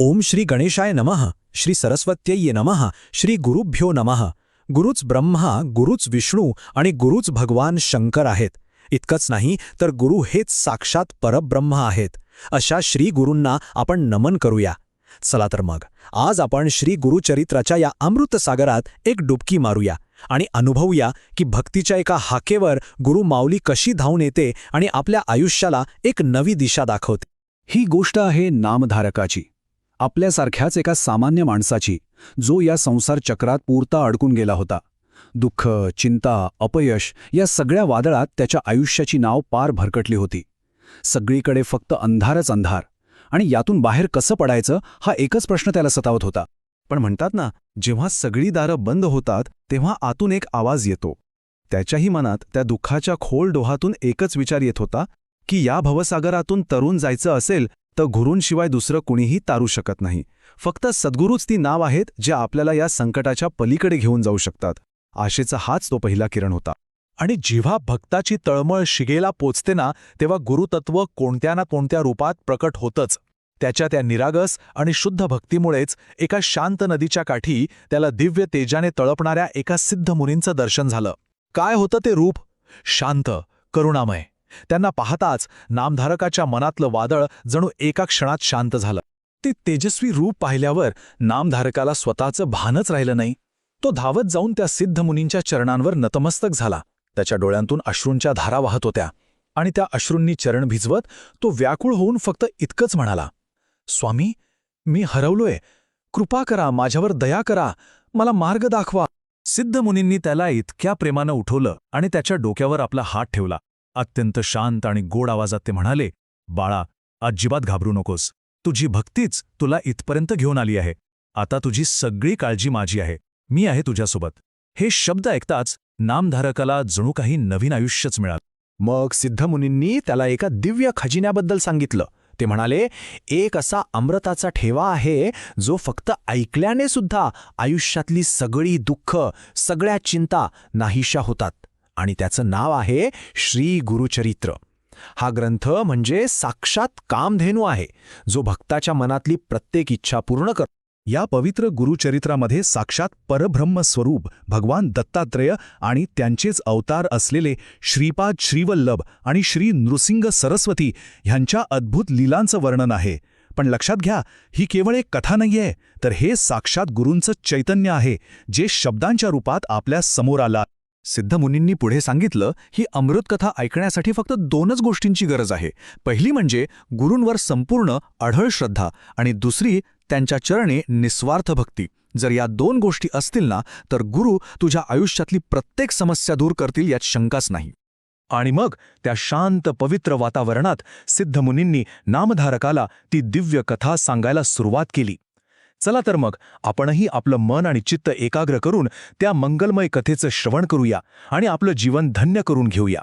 ओम श्री गणेशाय नमः श्री सरस्वत्यय नमः श्री गुरुभ्यो नमः. गुरुच ब्रह्मा गुरुच विष्णू आणि गुरुच भगवान शंकर आहेत. इतकंच नाही तर गुरु हेच साक्षात परब्रह्म आहेत. अशा श्री गुरूंना आपण नमन करूया. चला तर मग आज आपण श्री गुरुचरित्राच्या या अमृतसागरात एक डुबकी मारूया आणि अनुभवूया की भक्तीच्या एका हाकेवर गुरु माऊली कशी धावून येते आणि आपल्या आयुष्याला एक नवी दिशा दाखवते. ही गोष्ट आहे नामधारकाची. आपल्यासारख्याच एका सामान्य माणसाची जो या संसार चक्रात पुरता अडकून गेला होता. दुःख चिंता अपयश या सगळ्या वादळात त्याच्या आयुष्याची नाव पार भरकटली होती. सगळीकडे फक्त अंधारच अंधार आणि यातून बाहेर कसं पडायचं हा एकच प्रश्न त्याला सतावत होता. पण म्हणतात ना जेव्हा सगळी दारं बंद होतात तेव्हा आतून एक आवाज येतो. त्याच्याही मनात त्या दुःखाच्या खोल डोहातून एकच विचार येत होता की या भवसागरातून तरुण जायचं असेल तर गुरूंशिवाय दुसरं कुणीही तारू शकत नाही. फक्त सद्गुरूच ती नाव आहेत जे आपल्याला या संकटाच्या पलीकडे घेऊन जाऊ शकतात. आशेचा हाच तो पहिला किरण होता. आणि जेव्हा भक्ताची तळमळ शिगेला पोचते ना तेव्हा गुरुतत्व कोणत्या ना कोणत्या रूपात प्रकट होतच. त्याच्या त्या निरागस आणि शुद्ध भक्तीमुळेच एका शांत नदीच्या काठी त्याला दिव्य तेजाने तळपणाऱ्या एका सिद्ध मुनींचं दर्शन झालं. काय होतं ते रूप? शांत करुणामय. त्यांना पाहताच नामधारकाच्या मनातलं वादळ जणू एका क्षणात शांत झालं. ते तेजस्वी रूप पाहिल्यावर नामधारकाला स्वतःचं भानच राहिलं नाही. तो धावत जाऊन त्या सिद्ध मुनींच्या चरणांवर नतमस्तक झाला. त्याच्या डोळ्यांतून अश्रूंच्या धारा वाहत होत्या आणि त्या अश्रूंनी चरण भिजवत तो व्याकुळ होऊन फक्त इतकंच म्हणाला स्वामी मी हरवलोय. कृपा करा माझ्यावर दया करा. मला मार्ग दाखवा. सिद्ध मुनींनी त्याला इतक्या प्रेमानं उठवलं आणि त्याच्या डोक्यावर आपला हात ठेवला. अत्यंत शांत आणि गोड आवाजात ते म्हणाले बाळा अजिबात घाबरू नकोस. तुझी भक्तीच तुला इथपर्यंत घेऊन आली आहे. आता तुझी सगळी काळजी माझी आहे. मी आहे तुझ्यासोबत. हे शब्द ऐकताच नामधारकाला जणू काही नवीन आयुष्यच मिळालं. मग सिद्धमुनींनी त्याला एका दिव्य खजिन्याबद्दल सांगितलं. ते म्हणाले एक असा अमृताचा ठेवा आहे जो फक्त ऐकल्याने सुद्धा आयुष्यातली सगळी दुःख सगळ्या चिंता नाहीशा होतात. आणि त्याचं नाव आहे श्री गुरुचरित्र. हा ग्रंथ म्हणजे साक्षात कामधेनू आहे जो भक्ताच्या मनातली प्रत्येक इच्छा पूर्ण कर या पवित्र गुरुचरित्रामध्ये साक्षात परब्रह्म स्वरूप भगवान दत्तात्रेय आणि त्यांचेच अवतार असलेले श्रीपाद श्रीवल्लभ आणि श्री नृसिंग सरस्वती ह्यांच्या अद्भुत लीलांचं वर्णन आहे. पण लक्षात घ्या ही केवळ एक कथा नाहीये तर हे साक्षात गुरूंचं चैतन्य आहे जे शब्दांच्या रूपात आपल्यासमोर आला. सिद्धमुनींनी पुढे सांगितलं ही अमृतकथा ऐकण्यासाठी फक्त दोनच गोष्टींची गरज आहे. पहिली म्हणजे गुरूंवर संपूर्ण अढळ श्रद्धा आणि दुसरी त्यांच्या चरणे निस्वार्थ भक्ती. जर या दोन गोष्टी असतील ना तर गुरु तुझ्या आयुष्यातली प्रत्येक समस्या दूर करतील यात शंकाच नाही. आणि मग त्या शांत पवित्र वातावरणात सिद्धमुनींनी नामधारकाला ती दिव्य कथा सांगायला सुरुवात केली. चला तर मग आपणही आपलं मन आणि चित्त एकाग्र करून त्या मंगलमय कथेचं श्रवण करूया आणि आपलं जीवन धन्य करून घेऊया.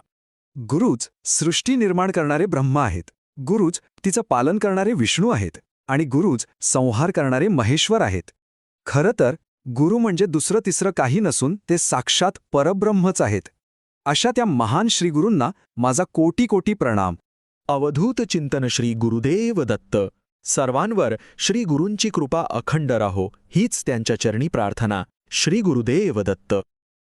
गुरुच सृष्टी निर्माण करणारे ब्रह्म आहेत. गुरुच तिचं पालन करणारे विष्णू आहेत आणि गुरुच संहार करणारे महेश्वर आहेत. खरं तर गुरु म्हणजे दुसरं तिसरं काही नसून ते साक्षात परब्रह्मच आहेत. अशा त्या महान श्रीगुरूंना माझा कोटी कोटी प्रणाम. अवधूत चिंतन श्री गुरुदेव दत्त. सर्वांवर श्री गुरूंची कृपा अखंड राहो हीच त्यांच्या चरणी प्रार्थना. श्री गुरुदेव दत्त.